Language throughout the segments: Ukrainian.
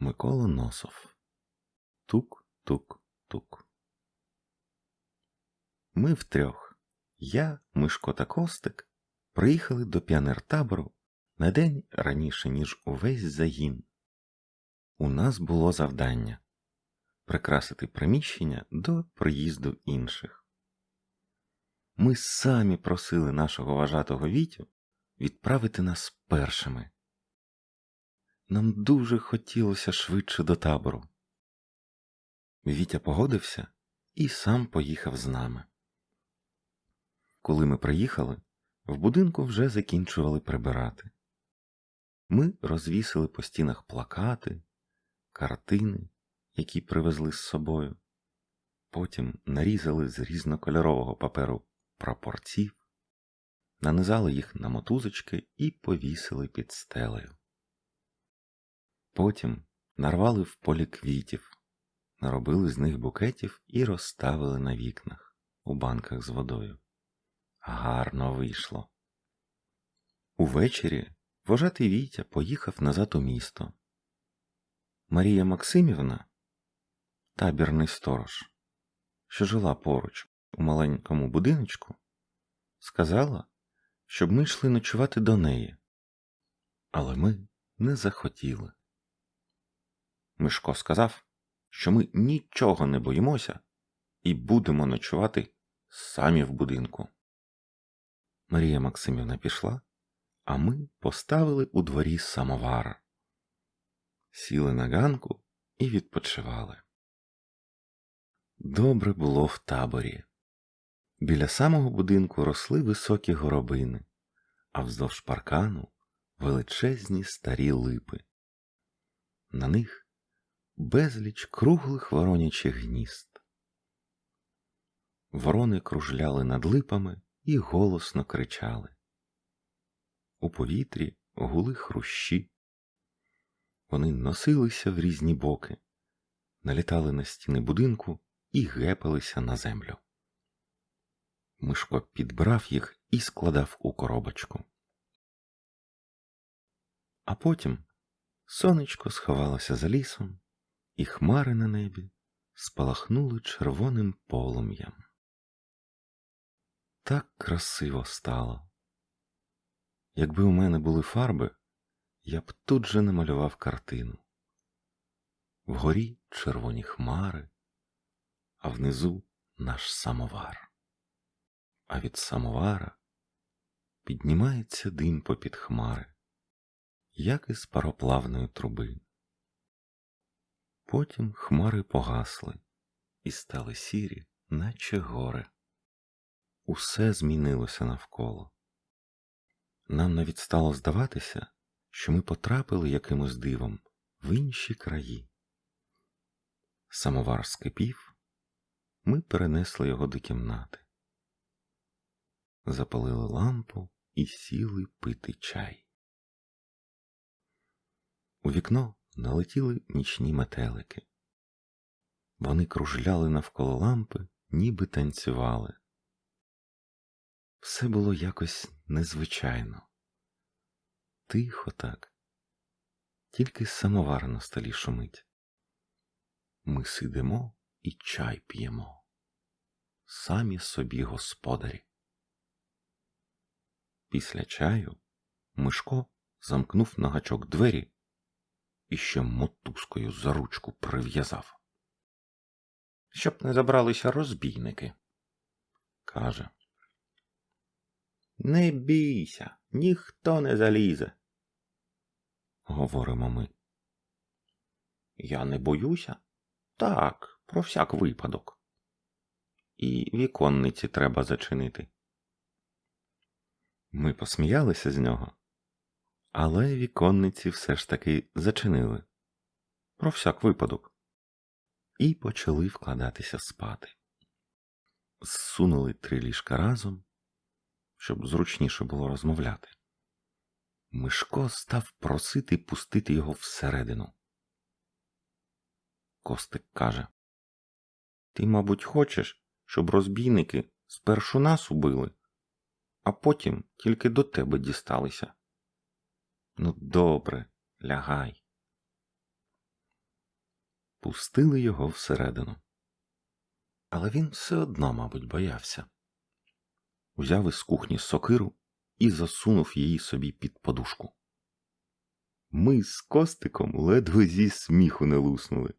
Микола Носов. Тук-тук-тук. Ми втрьох, я, Мишко та Костик, приїхали до піонертабору на день раніше, ніж увесь загін. У нас було завдання прикрасити приміщення до приїзду інших. Ми самі просили нашого вважатого Вітю відправити нас першими. Нам дуже хотілося швидше до табору. Вітя погодився і сам поїхав з нами. Коли ми приїхали, в будинку вже закінчували прибирати. Ми розвісили по стінах плакати, картини, які привезли з собою, потім нарізали з різнокольорового паперу прапорців, нанизали їх на мотузочки і повісили під стелею. Потім нарвали в полі квітів, наробили з них букетів і розставили на вікнах у банках з водою. Гарно вийшло. Увечері вожатий Вітя поїхав назад у місто. Марія Максимівна, табірний сторож, що жила поруч у маленькому будиночку, сказала, щоб ми йшли ночувати до неї, але ми не захотіли. Мишко сказав, що ми нічого не боїмося і будемо ночувати самі в будинку. Марія Максимівна пішла, а ми поставили у дворі самовар, сіли на ганку і відпочивали. Добре було в таборі. Біля самого будинку росли високі горобини, а вздовж паркану величезні старі липи. На них безліч круглих воронячих гнізд. Ворони кружляли над липами і голосно кричали. У повітрі гули хрущі. Вони носилися в різні боки, налітали на стіни будинку і гепалися на землю. Мишко підбрав їх і складав у коробочку. А потім сонечко сховалося за лісом, і хмари на небі спалахнули червоним полум'ям. Так красиво стало. Якби у мене були фарби, я б тут же намалював картину. Вгорі червоні хмари, а внизу наш самовар. А від самовара піднімається дим попід хмари, як із пароплавної труби. Потім хмари погасли і стали сірі, наче гори. Усе змінилося навколо. Нам навіть стало здаватися, що ми потрапили якимось дивом в інші краї. Самовар скипів, ми перенесли його до кімнати, запалили лампу і сіли пити чай. У вікно налетіли нічні метелики. Вони кружляли навколо лампи, ніби танцювали. Все було якось незвичайно. Тихо так, тільки самовар на столі шумить. Ми сидимо і чай п'ємо, самі собі господарі. Після чаю Мишко замкнув на гачок двері і ще мотузкою за ручку прив'язав. Щоб не забралися розбійники, каже. Не бійся, ніхто не залізе. Говоримо ми. Я не боюся. Так, про всяк випадок. І віконниці треба зачинити. Ми посміялися з нього, але віконниці все ж таки зачинили про всяк випадок, і почали вкладатися спати. Зсунули три ліжка разом, щоб зручніше було розмовляти. Мишко став просити пустити його всередину. Костик каже Ти, мабуть, хочеш, щоб розбійники спершу нас убили, а потім тільки до тебе дісталися. Ну, добре, лягай. пустили його всередину. Але він все одно, мабуть, боявся. Узяв із кухні сокиру і засунув її собі під подушку. Ми з костиком ледве зі сміху не луснули.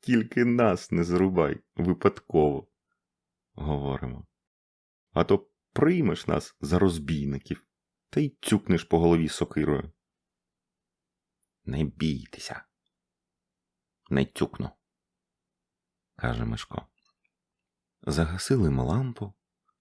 Тільки нас не зрубай випадково, говоримо. А то приймеш нас за розбійників та й цюкнеш по голові сокирою. Не бійтеся. Не тюкну, каже Мишко. Загасили ми лампу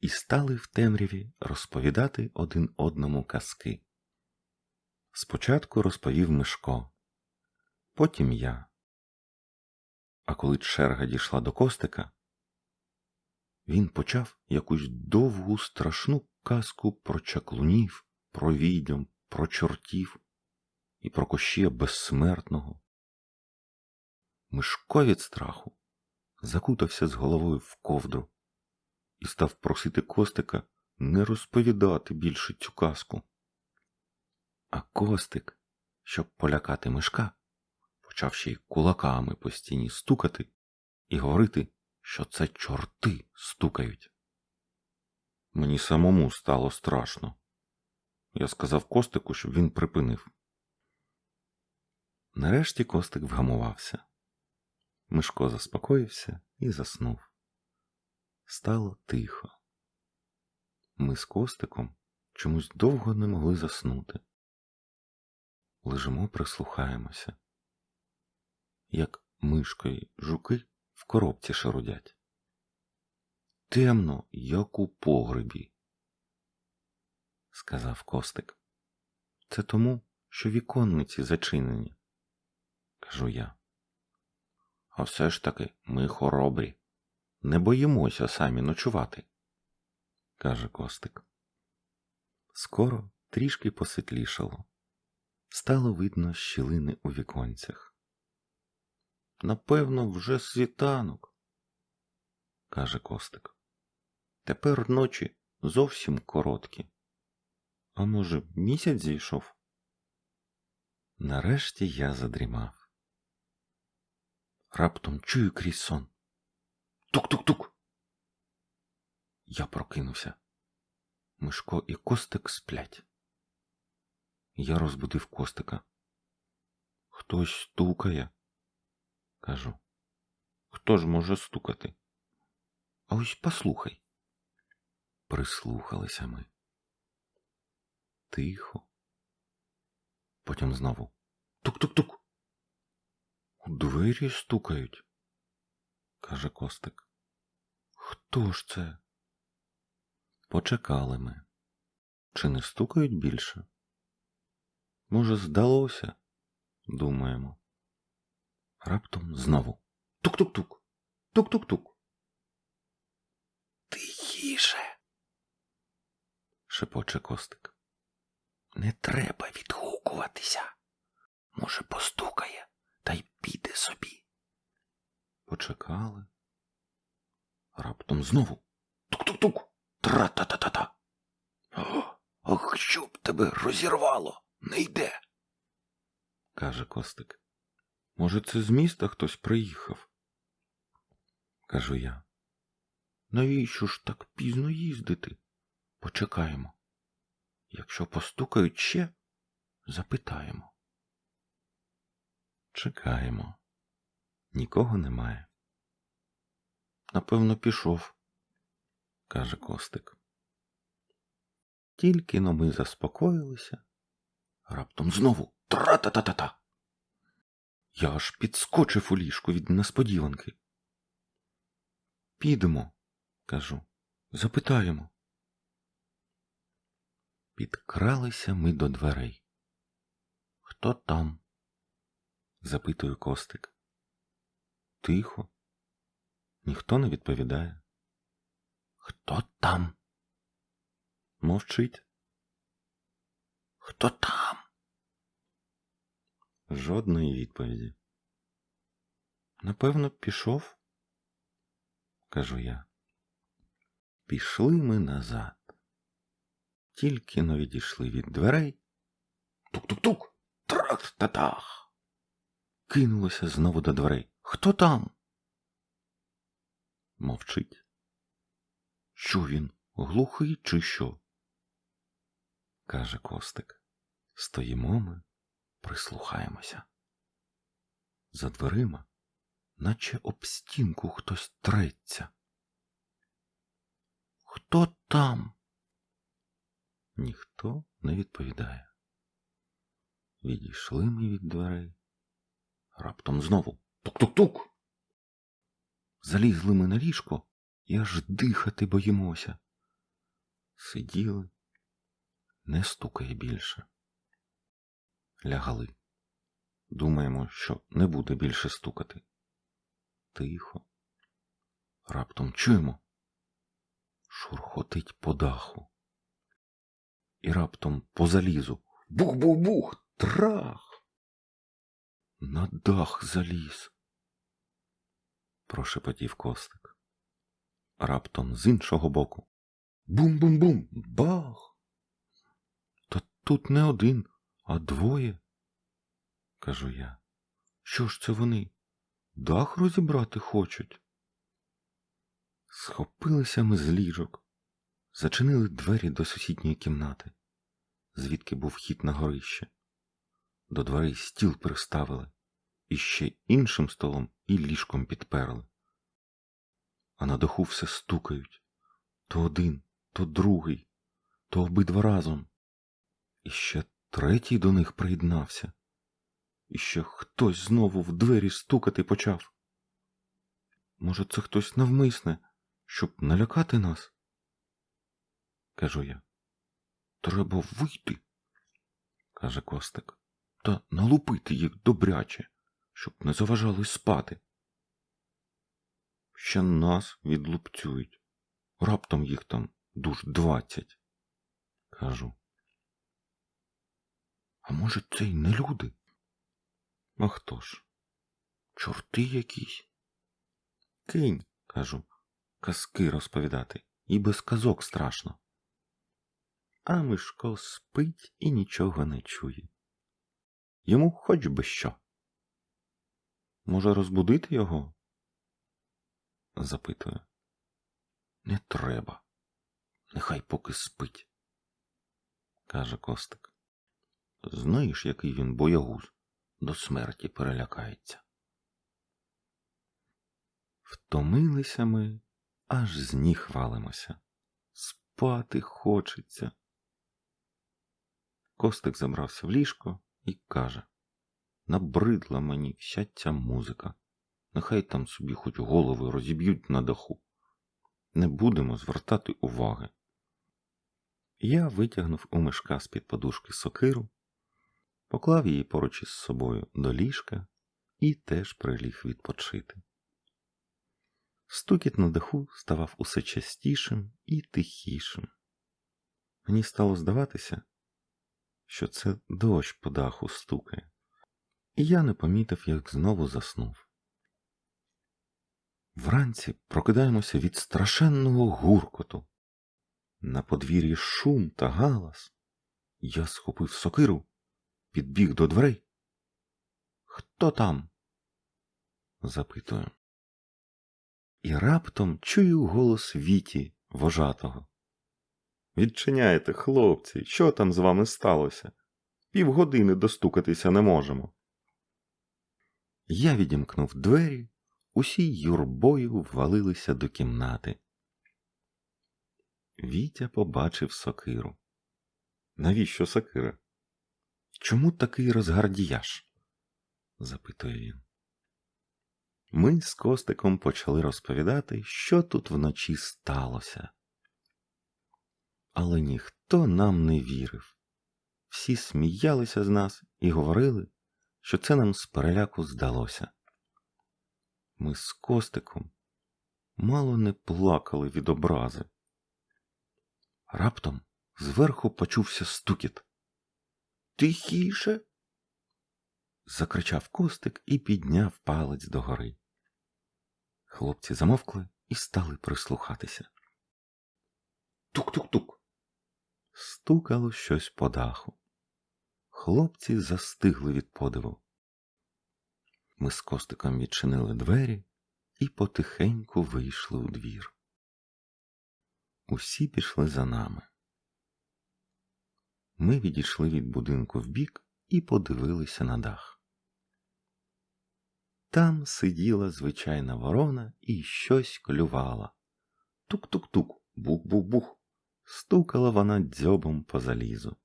і стали в темряві розповідати один одному казки. Спочатку розповів Мишко, потім я. А коли черга дійшла до костика, він почав якусь довгу страшну казку про чаклунів, про відьом, про чортів і про кощія безсмертного. Мишко від страху закутався з головою в ковдру і став просити костика не розповідати більше цю казку. А костик, щоб полякати мишка, почав ще й кулаками по стіні стукати і говорити, що це чорти стукають. Мені самому стало страшно. Я сказав костику, щоб він припинив. Нарешті костик вгамувався. Мишко заспокоївся і заснув. Стало тихо. Ми з костиком чомусь довго не могли заснути. Лежимо, прислухаємося, як мишко й жуки в коробці шарудять. Темно, як у погребі, сказав костик. Це тому, що віконниці зачинені, кажу я. А все ж таки ми хоробрі, не боїмося самі ночувати, каже Костик. Скоро трішки посвітлішало. Стало видно щілини у віконцях. Напевно, вже світанок, каже Костик. Тепер ночі зовсім короткі. А може, місяць зійшов? Нарешті я задрімав. Раптом чую крізь сон. Тук-тук-тук. Я прокинувся. Мишко і костик сплять. Я розбудив костика. Хтось стукає, кажу. Хто ж може стукати? А ось послухай. Прислухалися ми. Тихо. Потім знову тук-тук-тук. У двері стукають, каже Костик. Хто ж це? Почекали ми. Чи не стукають більше? Може, здалося, думаємо. Раптом знову тук-тук-тук, тук-тук-тук. Тихіше, шепоче Костик. Не треба відгукуватися. Може, постукає та й піде собі. Почекали. Раптом знову тук-тук-тук. Тра-та-та-та-та. Ох, щоб тебе розірвало, не йде, каже Костик. Може, це з міста хтось приїхав? Кажу я. Навіщо ж так пізно їздити? Почекаємо. Якщо постукають ще, запитаємо. Чекаємо. Нікого немає. Напевно, пішов, каже Костик. Тільки но ми заспокоїлися, раптом знову тра-та-та-та-та. Я аж підскочив у ліжку від несподіванки. Підемо, кажу, запитаємо. Підкралися ми до дверей. Хто там? запитує Костик. Тихо. Ніхто не відповідає. Хто там? Мовчить. Хто там? Жодної відповіді. Напевно, пішов, кажу я. Пішли ми назад. Тільки но відійшли від дверей. Тук-тук-тук. Трах-та-тах. кинулося знову до дверей. Хто там? Мовчить. Що він, глухий, чи що? каже Костик. Стоїмо ми, прислухаємося. За дверима, наче об стінку хтось треться. Хто там? Ніхто не відповідає. Відійшли ми від дверей. Раптом знову тук-тук-тук. Залізли ми на ліжко і аж дихати боїмося. Сиділи, не стукає більше. Лягали. Думаємо, що не буде більше стукати. Тихо. Раптом чуємо. Шурхотить по даху. І раптом по залізу. Бух-бух-бух! Трах! На дах заліз. Прошепотів костик. Раптом з іншого боку. Бум-бум-бум! Бах! Та тут не один, а двоє. Кажу я. Що ж це вони? Дах розібрати хочуть. Схопилися ми з ліжок, зачинили двері до сусідньої кімнати, звідки був хід на горище. До дверей стіл приставили і ще іншим столом і ліжком підперли. А на даху все стукають то один, то другий, то обидва разом. І ще третій до них приєднався. І ще хтось знову в двері стукати почав. Може, це хтось навмисне, щоб налякати нас? Кажу я. Треба вийти, каже Костик, та налупити їх добряче, щоб не заважали спати. Ще нас відлупцюють. Раптом їх там душ двадцять. Кажу. А може, це й не люди? А хто ж? Чорти якісь? Кинь, кажу, казки розповідати, і без казок страшно. А Мишко спить і нічого не чує. Йому хоч би що. Може, розбудити його? запитую. Не треба. Нехай поки спить, каже Костик. Знаєш, який він боягуз, до смерті перелякається. Втомилися ми, аж з ніг валимося. Спати хочеться. Костик забрався в ліжко і каже Набридла мені вся ця музика. Нехай там собі хоч голови розіб'ють на даху. Не будемо звертати уваги. Я витягнув у мешка з-під подушки сокиру, поклав її поруч із собою до ліжка і теж приліг відпочити. Стукіт на даху ставав усе частішим і тихішим. Мені стало здаватися, що це дощ по даху стукає, і я не помітив, як знову заснув. Вранці прокидаємося від страшенного гуркоту. На подвір'ї шум та галас. Я схопив сокиру, підбіг до дверей. Хто там? запитую. І раптом чую голос Віті, вожатого. Відчиняйте, хлопці, що там з вами сталося? Півгодини достукатися не можемо. Я відімкнув двері, усі юрбою ввалилися до кімнати. Вітя побачив сокиру. Навіщо сокира? Чому такий розгардіяш? запитує він. Ми з Костиком почали розповідати, що тут вночі сталося. Але ніхто нам не вірив. Всі сміялися з нас і говорили, що це нам з переляку здалося. Ми з Костиком мало не плакали від образи. Раптом зверху почувся стукіт. Тихіше. закричав Костик і підняв палець догори. Хлопці замовкли і стали прислухатися. Тук-тук-тук. Стукало щось по даху. Хлопці застигли від подиву. Ми з костиком відчинили двері і потихеньку вийшли у двір. Усі пішли за нами. Ми відійшли від будинку вбік і подивилися на дах. Там сиділа звичайна ворона і щось клювала. Тук-тук-тук, бух-бух-бух. Стукала вона дзьобом по залізу.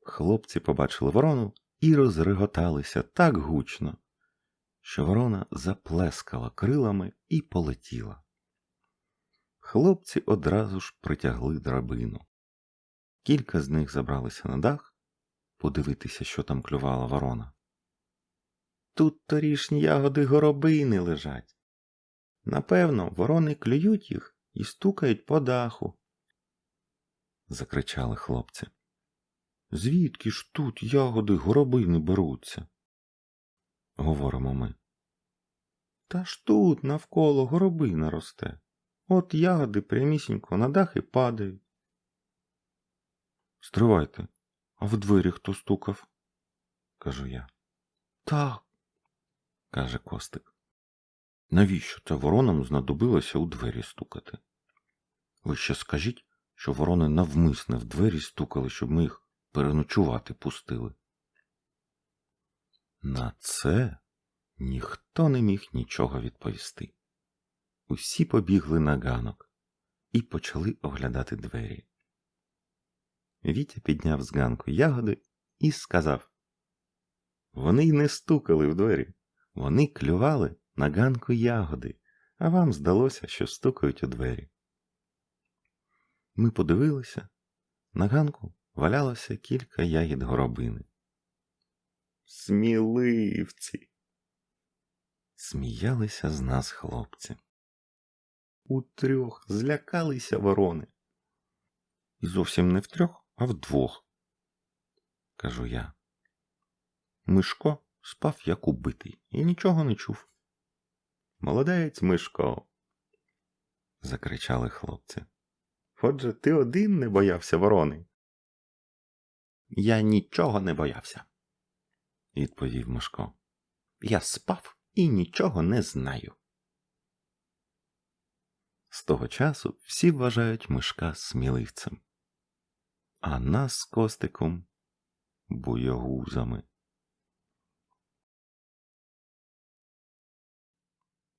Хлопці побачили ворону і розреготалися так гучно, що ворона заплескала крилами і полетіла. Хлопці одразу ж притягли драбину. Кілька з них забралися на дах подивитися, що там клювала ворона. Тут торішні ягоди горобини лежать. Напевно, ворони клюють їх і стукають по даху. Закричали хлопці. Звідки ж тут ягоди горобини беруться? Говоримо ми. Та ж тут навколо горобина росте. От ягоди прямісінько на дах і падають. Стривайте, а в двері хто стукав? кажу я. Так, каже Костик. Навіщо це воронам знадобилося у двері стукати? Ви ще скажіть, що ворони навмисне в двері стукали, щоб ми їх переночувати пустили. На це ніхто не міг нічого відповісти. Усі побігли на ганок і почали оглядати двері. Вітя підняв з ганку ягоди і сказав Вони й не стукали в двері, вони клювали на ганку ягоди, а вам здалося, що стукають у двері. Ми подивилися, на ганку валялося кілька ягід горобини. Сміливці. Сміялися з нас хлопці. Утрьох злякалися ворони. І зовсім не втрьох, а вдвох, кажу я. Мишко спав як убитий і нічого не чув. Молодець, Мишко. закричали хлопці. Отже, ти один не боявся ворони. Я нічого не боявся, відповів Мишко. Я спав і нічого не знаю. З того часу всі вважають мишка сміливцем, а нас з костиком буягузами.